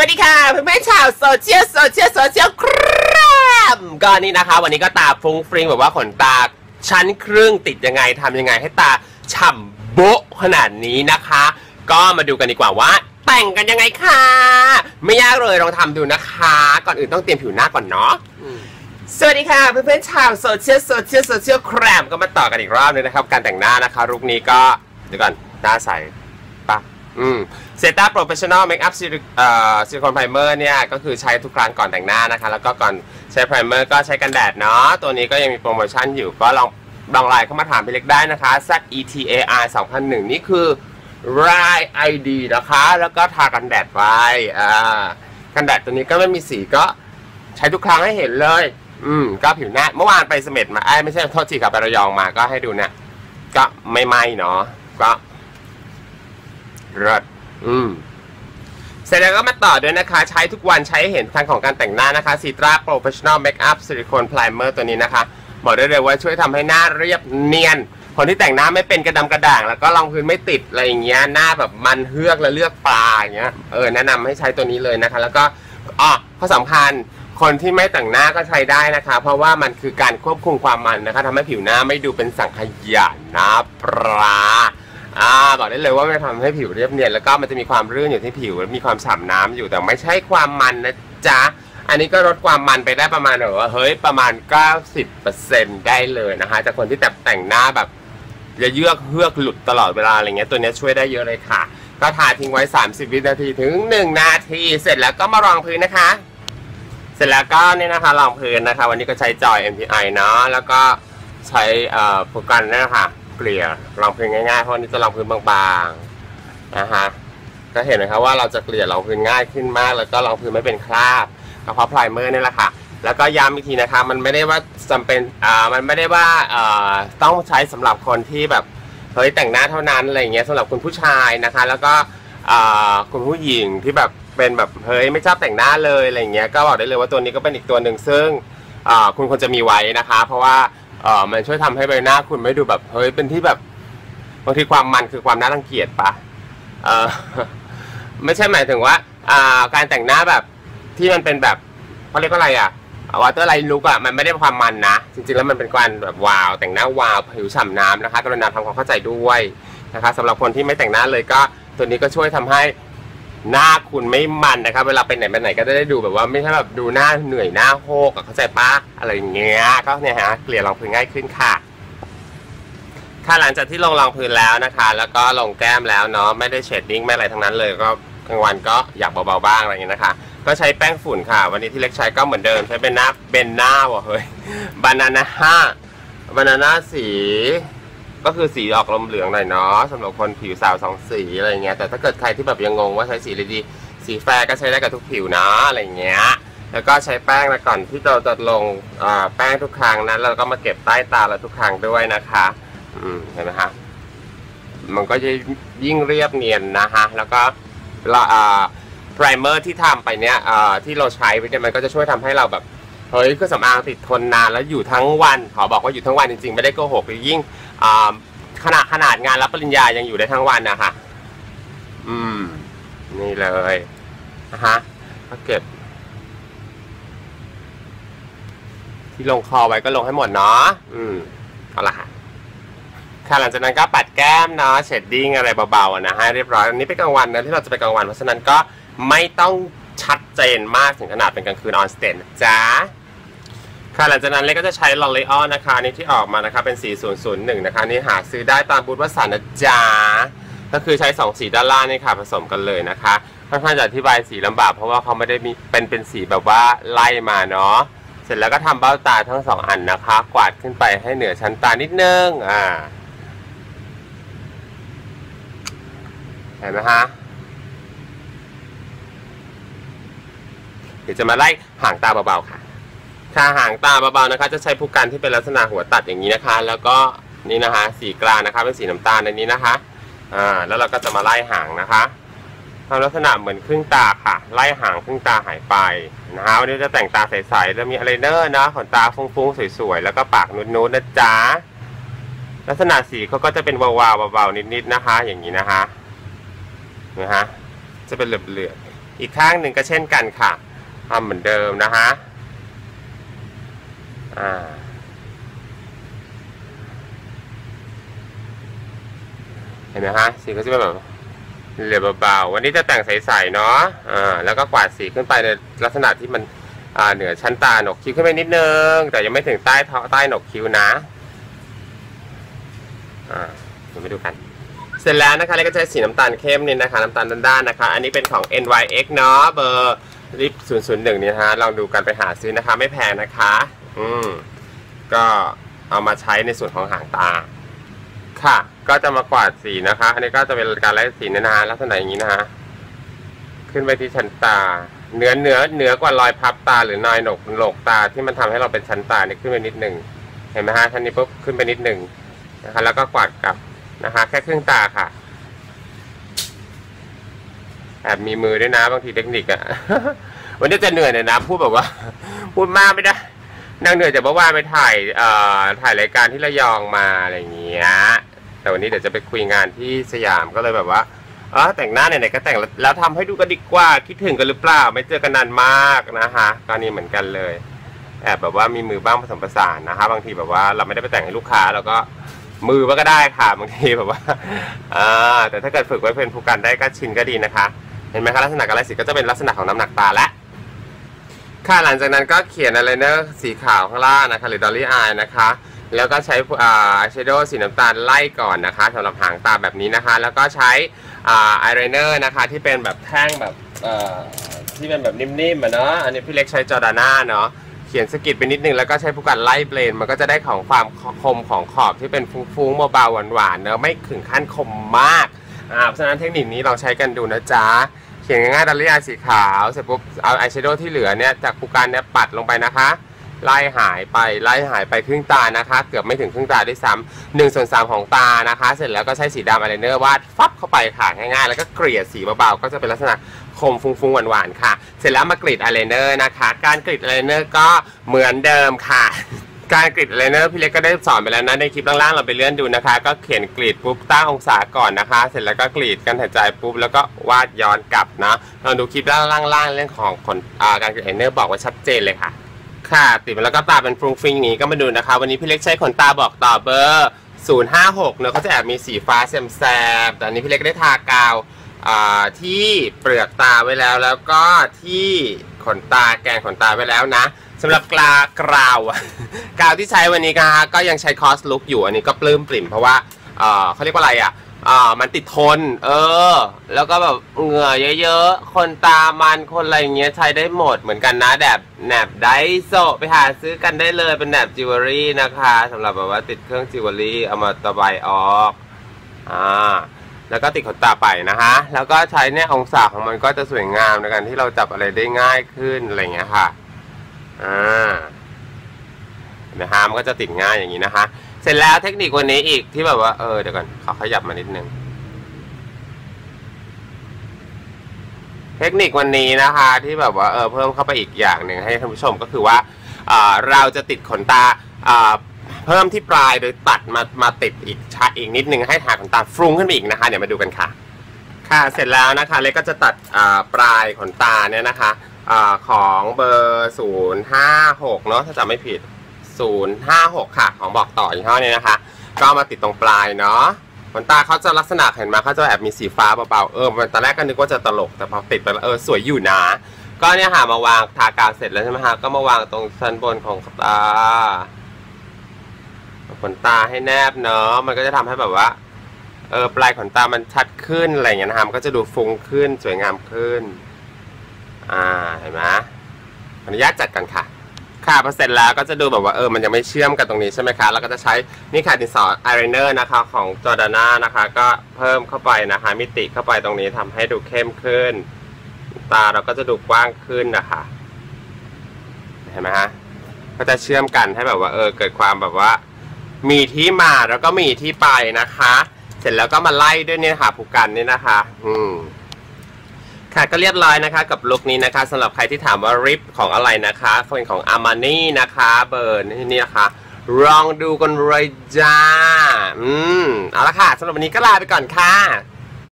วัสดีค่ะเพื่อนๆชาวโซเชียลโซเชียลโซเชียลครับก็นี่นะคะ วันนี้ก็ตาฟุ้งฟริ้งแบบว่าขนตาชั้นครึ่งติดยังไงทำยังไงให้ตาฉ่ำโบ๊ะขนาดนี้นะคะ ก็มาดูกันดีกว่าว่า แต่งกันยังไงค่ะไม่ยากเลยลองทำดูนะคะ ก่อนอื่นต้องเตรียมผิวหน้าก่อนเนาะสวัสดีค่ะเพื่อนๆชาวโซเชียลโซเชียลโซเชียลแครมก็มาต่อกันอีกรอบนึงนะครับ การแต่งหน้านะคะรุกนี้ก็เดี๋ยวก่อนหน้าใส อืมเซต้าโปรเฟชชั่นอลเมคอัพซิลิเอ่อซิลิโคนไพรเมอร์เนี่ย ก็คือใช้ทุกครั้งก่อนแต่งหน้านะคะ แล้วก็ก่อนใช้ไพรเมอร์ก็ใช้กันแดดเนาะตัวนี้ก็ยังมีโปรโมชั่นอยู่ก็ลองลองไลน์เข้ามาถามพี่เล็กได้นะคะ Z E T A R 2001 นี่คือราย ID นะคะ แล้วก็ทากันแดดไว้อ่ากันแดดตัวนี้ก็ไม่มีสีก็ใช้ทุกครั้งให้เห็นเลย อืมก็ผิวหน้าเมื่อวานไปสเม็ดมาไอ้ไม่ใช่โทษทีครับไประยองมาก็ให้ดูเนี่ยก็ไม่ไหมเนาะก็ เลิศอืมเสร็จแล้วก็มาต่อด้วยนะคะ ใช้ทุกวันใช้ให้เห็นทางของการแต่งหน้านะคะซีตราโปรเฟชชั่นอลเมคอัพซิลิโคนไพรเมอร์ตัวนี้นะคะ บอกได้เลยว่าช่วยทำให้หน้าเรียบเนียน คนที่แต่งหน้าไม่เป็นกระดำกระด่าง แล้วก็รองพื้นไม่ติดอะไรอย่างเงี้ยหน้าแบบมันเฮือกและเลือกปลาอย่างเงี้ยเออแนะนำให้ใช้ตัวนี้เลยนะคะ แล้วก็อ๋อข้อสำคัญคนที่ไม่แต่งหน้าก็ใช้ได้นะคะ เพราะว่ามันคือการควบคุมความมันนะคะทำให้ผิวหน้าไม่ดูเป็นสังขยาหนะปลา อ่าบอกได้เลยว่ามันทำให้ผิวเรียบเนียนแล้วก็มันจะมีความรื่นอยู่ที่ผิวและมีความฉ่ำน้ำอยู่แต่ไม่ใช่ความมันนะจ๊ะอันนี้ก็ลดความมันไปได้ประมาณแบบว่าเฮ้ยประมาณ 90%ได้เลยนะคะจากคนที่แต่แต่งหน้าแบบจะเยือกเฮือกหลุดตลอดเวลาอะไรเงี้ยตัวนี้ช่วยได้เยอะเลยค่ะ ก็ทาทิ้งไว้ 30 วินาทีถึง 1 นาที เสร็จแล้วก็มารองพื้นนะคะ เสร็จแล้วก็เนี่ยนะคะรองพื้นนะคะ วันนี้ก็ใช้จอย MPI เนาะแล้วก็ใช้เอ่อโปรแกรมนี่นะคะ เกลี่ยรองพื้นง่ายๆ เพราะนี้จะรองพื้นบางๆนะคะก็เห็นนะคะว่าเราจะเกลี่ยรองพื้นง่ายขึ้นมาก แล้วก็รองพื้นไม่เป็นคราบก็เพราะไพรเมอร์นี่แหละค่ะแล้วก็ย้ำอีกทีนะคะมันไม่ได้ว่าจำเป็นอ่ามันไม่ได้ว่าเอ่อต้องใช้สำหรับคนที่แบบเฮ้ยแต่งหน้าเท่านั้นอะไรอย่างเงี้ยสำหรับคุณผู้ชายนะคะ แล้วก็อ่าคุณผู้หญิงที่แบบเป็นแบบเฮ้ยไม่ชอบแต่งหน้าเลยอะไรอย่างเงี้ยก็บอกได้เลยว่าตัวนี้ก็เป็นอีกตัวหนึ่งซึ่งอ่าคุณควรจะมีไว้นะคะ เพราะว่า เออมันช่วยทำให้ใบหน้าคุณไม่ดูแบบเฮ้ยเป็นที่แบบบางทีความมันคือความน่ารังเกียจปะเออไม่ใช่หมายถึงว่า อ่า การแต่งหน้าแบบที่มันเป็นแบบเขาเรียกว่าอะไรอะวอเตอร์ไลน์ลุกอะมันไม่ได้ความมันนะ จริงๆ แล้วมันเป็นการแบบวาว แต่งหน้าวาวผิวฉ่ำน้ำนะคะกรุณาทำความเข้าใจด้วยนะคะสำหรับคนที่ไม่แต่งหน้าเลยก็ตัวนี้ก็ช่วยทำให้ หน้าคุณไม่มันนะครับ เวลาไปไหนไปไหนก็จะได้ดูแบบว่าไม่ใช่แบบดูหน้าเหนื่อยหน้าโฮกอะเข้าใจปะอะไรอย่างเงี้ยก็เนี่ยฮะเกลี่ยรองพื้นง่ายขึ้นค่ะค่ะหลังจากที่ลงรองพื้นแล้วนะคะ แล้วก็ลงแก้มแล้วเนาะไม่ได้เชดดิ้งไม่อะไรทั้งนั้นเลยก็กลางวันก็อยากเบาๆบ้างอะไรอย่างเงี้ยนะคะก็ใช้แป้งฝุ่นค่ะ วันนี้ที่เล็กใช้ก็เหมือนเดิมใช้เป็นหน้าเบนหน้าว่ะเฮ้ยบานาน่าห้าบานาน่าสี ก็คือสีออกลมเหลืองหน่อยเนาะสำหรับคนผิวสาวสองสีอะไรเงี้ยแต่ถ้าเกิดใครที่แบบยังงงว่าใช้สีอะไรดีสีแฟร์ก็ใช้ได้กับทุกผิวนะอะไรเงี้ยแล้วก็ใช้แป้งนะก่อนที่เราจะลงแป้งทุกครั้งนั้นเราก็มาเก็บใต้ตาเราทุกครั้งด้วยนะคะอืมเห็นไหมฮะมันก็จะยิ่งเรียบเนียนนะฮะแล้วก็เราอ่าไพรเมอร์ที่ทำไปเนี้ยอ่าที่เราใช้ไปเนี่ยมันก็จะช่วยทำให้เราแบบ เฮ้ยเครื่องสำอางติดทนนานแล้วอยู่ทั้งวันขอบอกว่าอยู่ทั้งวันจริงๆ ไม่ได้โกหกยิ่งขนาดขนาดงานรับปริญญายังอยู่ได้ทั้งวันนะคะอืม นี่เลยนะฮะก็เก็บ ที่ลงคอไว้ก็ลงให้หมดเนาะอืมเอาละค่ะค่ะหลังจากนั้นก็ปัดแก้มเนาะเชดดิ้งอะไรเบาๆอะนะให้เรียบร้อยอันนี้เป็นกลางวันนะที่เราจะไปกลางวัน เพราะฉะนั้นก็ไม่ต้องชัดเจนมากถึงขนาดเป็นกลางคืนออนสเตนจ้า ค่ะหลังจากนั้นเล็กก็จะใช้ลอรีออนะคะนี่ที่ออกมานะคะเป็นสี001 นะคะนี่หาซื้อได้ตามบูธวัสานนะจ๊ะก็คือใช้2สีด้านล่างนี่ค่ะผสมกันเลยนะคะค่อนข้างจะอธิบายสีลำบากเพราะว่าเขาไม่ได้มีเป็นเป็นสีแบบว่าไล่มาเนาะเสร็จแล้วก็ทำเบ้าตาทั้งสองอันนะคะ กวาดขึ้นไปให้เหนือชั้นตานิดนึงอ่าเห็นไหมฮะเดี๋ยวจะมาไล่ห่างตาเบาๆค่ะ คะหางตาเบาๆนะคะ จะใช้ผู้กันที่เป็นลักษณะหัวตัดอย่างนี้นะคะ แล้วก็นี่นะคะ สีกลางนะคะเป็นสีน้ำตาลในนี้นะคะอ่าแล้วเราก็จะมาไล่หางนะคะทำลักษณะเหมือนครึ่งตาค่ะ ไล่หางครึ่งตาหายไปนะฮะวันนี้จะแต่งตาใสๆแล้วมีอะไรเนอร์นะขนตาฟุ้งๆสวยๆแล้วก็ปากนุดๆนะจ๊ะลักษณะสีเขาก็จะเป็นวาวๆเบาๆนิดๆนะคะ อย่างนี้นะคะนะฮะจะเป็นเหลือบอีกข้างหนึ่งก็เช่นกันค่ะทำเหมือนเดิมนะคะ อ่าเห็นไหมฮะสีก็จะเป็นแบบเหลือเบาๆวันนี้จะแต่งใสๆเนาะอ่าแล้วก็กวาดสีขึ้นไปในลักษณะที่มันอ่าเหนือชั้นตาหนกคิ้วขึ้นไปนิดนึง แต่ยังไม่ถึงใต้ท้อใต้หนกคิ้วนะอ่าเดี๋ยวไปดูกันเสร็จแล้วนะคะแล้วก็จะใช้สีน้ำตาลเข้มนี่นะคะน้ำตาลด้านๆนะคะ อันนี้เป็นของ NYX เนาะเบอร์ริป001นี่นะฮะลองดูกันไปหาซื้อนะคะ ไม่แพงนะคะ อืมก็เอามาใช้ในส่วนของหางตา ค่ะ ก็จะมากวาดสีนะคะ อันนี้ก็จะเป็นการไล่สีนะฮะลักษณะอย่างนี้นะฮะขึ้นไปที่ชั้นตาเหนือเหนือเหนือกว่ารอยพับตาหรือนอยหนกหนกตาที่มันทำให้เราเป็นชั้นตาเนี่ยขึ้นไปนิดหนึ่งเห็นไหมฮะชั้นนี้ปุ๊บขึ้นไปนิดหนึ่งนะคะแล้วก็กวาดกลับนะคะ แค่ครึ่งตาค่ะแอบมีมือด้วยนะบางทีเทคนิคอะวันนี้จะเหนื่อยหน่อยนะพูดแบบว่า พูดมากไม่ได้ นั่งเหนื่อยจากเมื่าไปถ่ายเอ่อถ่ายรายการที่ระยองมาอะไรอย่างเงี้ย แต่วันนี้เดี๋ยวจะไปคุยงานที่สยามก็เลยแบบว่าเออแต่งหน้าไหนๆก็แต่งแล้วแล้วทำให้ดูกันดีกว่าคิดถึงกันหรือเปล่า ไม่เจอกันนานมากนะคะก็นี่เหมือนกันเลยแอบแบบว่ามีมือบ้างผสมผสานนะคะบางทีแบบว่าเราไม่ได้ไปแต่งให้ลูกค้าแล้วก็มือก็ได้ค่ะบางทีแบบว่าอ่าแต่ถ้าเกิดฝึกไว้เป็นผู้กันได้ก็ชินก็ดีนะคะ เห็นไหมคะลักษณะการไล่สีก็จะเป็นลักษณะของน้ำหนักตาและ ค่ะหลังจากนั้นก็เขียนอะไรเนอร์สีขาวข้างล่างนะคะ หรือดอลลี่อายนะคะ แล้วก็ใช้อ่าอายแชโดว์สีน้ำตาลไล่ก่อนนะคะสำหรับหางตาแบบนี้นะคะ แล้วก็ใช้อ่าอายไลเนอร์นะคะที่เป็นแบบแท่งแบบเอ่อที่เป็นแบบนิ่มๆอะเนาะอันนี้พี่เล็กใช้จอร์ดาน่าเนาะเขียนสกิดไปนิดนึงแล้วก็ใช้ผู้กันไล่เบลนมันก็จะได้ของความคมของขอบที่เป็นฟุ้งๆเบาๆหวานๆเนาะไม่ถึงขั้นคมมากอ่าเพราะฉะนั้นเทคนิคนี้ลองใช้กันดูนะจ๊ะ ขียนง่ายๆดอลลี่อายสีขาวเสร็จปุ๊บเอาอายแชโดว์ที่เหลือเนี่ยจากผู้กันเนี่ยปัดลงไปนะคะ ไล่หายไปไล่หายไปครึ่งตานะคะ เกือบไม่ถึงครึ่งตาด้วยซ้ำหนึ่งส่วนสามของตานะคะ เสร็จแล้วก็ใช้สีดำอายไลเนอร์วาดฟับเข้าไปค่ะง่ายๆ แล้วก็เกลี่ยสีเบาๆก็จะเป็นลักษณะคมฟุ้งๆหวานๆค่ะ เสร็จแล้วมากรีดอายไลเนอร์นะคะ การกรีดอายไลเนอร์ก็เหมือนเดิมค่ะ การกรีดอายไลนอร์พี่เล็กก็ได้สอนไปแล้วนะในคลิปล่างๆเราไปเลื่อนดูนะคะ ก็เขียนกรีดปุ๊บตั้งองศาก่อนนะคะ เสร็จแล้วก็กรีดกันหายใจปุ๊บแล้วก็วาดย้อนกลับนะเราดูคลิปล่างๆเรื่องของขนการกรีดไลเนอร์บอกไว้ชัดเจนเลยค่ะ ค่ะ ติดมาแล้วก็ตาเป็นฟรุงฟริงอย่างนี้ก็มาดูนะคะ วันนี้พี่เล็กใช้ขนตาบอกต่อเบอร์ 056เนอะเขาจะแอบมีสีฟ้าแซมแซมแต่อันนี้พี่เล็กได้ทากาวที่เปลือกตาไว้แล้วแล้วก็ที่ ขนตาแกนขนตาไว้แล้วนะสำหรับกลากราวกาวที่ใช้วันนี้นะคะก็ยังใช้คอสลุกอยู่อันนี้ก็ปลื้มปริ่มเพราะว่าเออเขาเรียกว่าอะไรอะอ่ามันติดทน เออ แล้วก็แบบเหงื่อเยอะๆ คนตามันคนอะไรอย่างเงี้ยใช้ได้หมดเหมือนกันนะแบบแหนบไดโซไปหาซื้อกันได้เลยเป็นแหนบจิวเวลรี่นะคะสำหรับแบบว่าติดเครื่องจิวเวลรี่เอามาตะไบออกอ่า แล้วก็ติดขนตาไปนะคะแล้วก็ใช้เนี่ยองศาของมันก็จะสวยงามในการที่เราจับอะไรได้ง่ายขึ้นอะไรเงี้ยค่ะ อ่านะฮะมันก็จะติดง่ายอย่างนี้นะคะ เสร็จแล้วเทคนิควันนี้อีกที่แบบว่า เออเดี๋ยวก่อนขอขยับมานิดนึง เทคนิควันนี้นะคะ ที่แบบว่าเออเพิ่มเข้าไปอีกอย่างหนึ่งให้ท่านผู้ชมก็คือว่าอ่าเราจะติดขนตาอ่า เพิ่มที่ปลายโดยตัดมามาติดอีกชาอีกนิดนึงให้หางขนตาฟรุ้งขึ้นไปอีกนะคะ เดี๋ยวมาดูกันค่ะ ค่ะเสร็จแล้วนะคะ เล็กก็จะตัดปลายขนตาเนี่ยนะคะอของเบอร์056เนาะถ้าจำไม่ผิด 056 ค่ะของบอกต่อยี่ห้อนี้นะคะ ก็มาติดตรงปลายเนาะขนตาเขาจะลักษณะเห็นไหมเขาจะแอบมีสีฟ้าเบาๆเออตอนแรกก็นึกว่าจะตลกแต่พอติดไปแล้วเออสวยอยู่นะก็เนี่ยค่ะมาวางทากาวเสร็จแล้วใช่ไหมฮะก็มาวางตรงชั้นบนของตา ขนตาให้แนบเนาะมันก็จะทำให้แบบว่าเออปลายขนตามันชัดขึ้นอะไรอย่างเงี้ยนะครับมันก็จะดูฟุ้งขึ้นสวยงามขึ้น อ่าเห็นไหมขออนุญาตจัดกันค่ะ ค่ะพอเสร็จแล้วก็จะดูแบบว่าเออมันยังไม่เชื่อมกันตรงนี้ใช่ไหมคะแล้วก็จะใช้นี่ค่ะดินสออายไลเนอร์นะคะของจอร์ดาน่านะคะ ก็เพิ่มเข้าไปนะคะ มิติเข้าไปตรงนี้ทำให้ดูเข้มขึ้น ตาเราก็จะดูกว้างขึ้นนะคะเห็นไหมฮะก็จะเชื่อมกันให้แบบว่าเออเกิดความแบบว่า มีที่มาแล้วก็มีที่ไปนะคะ เสร็จแล้วก็มาไล่ด้วยเนี่ยค่ะผูกกันเนี่ยนะคะ อืมค่ะก็เรียบร้อยนะคะ กับลุคนี้นะคะสำหรับใครที่ถามว่าริปของอะไรนะคะเป็นของอามานี่นะคะ เบอร์นี่นี่นะคะลองดูกันเลยจ้า อืม เอาละค่ะสำหรับวันนี้ก็ลาไปก่อนค่ะ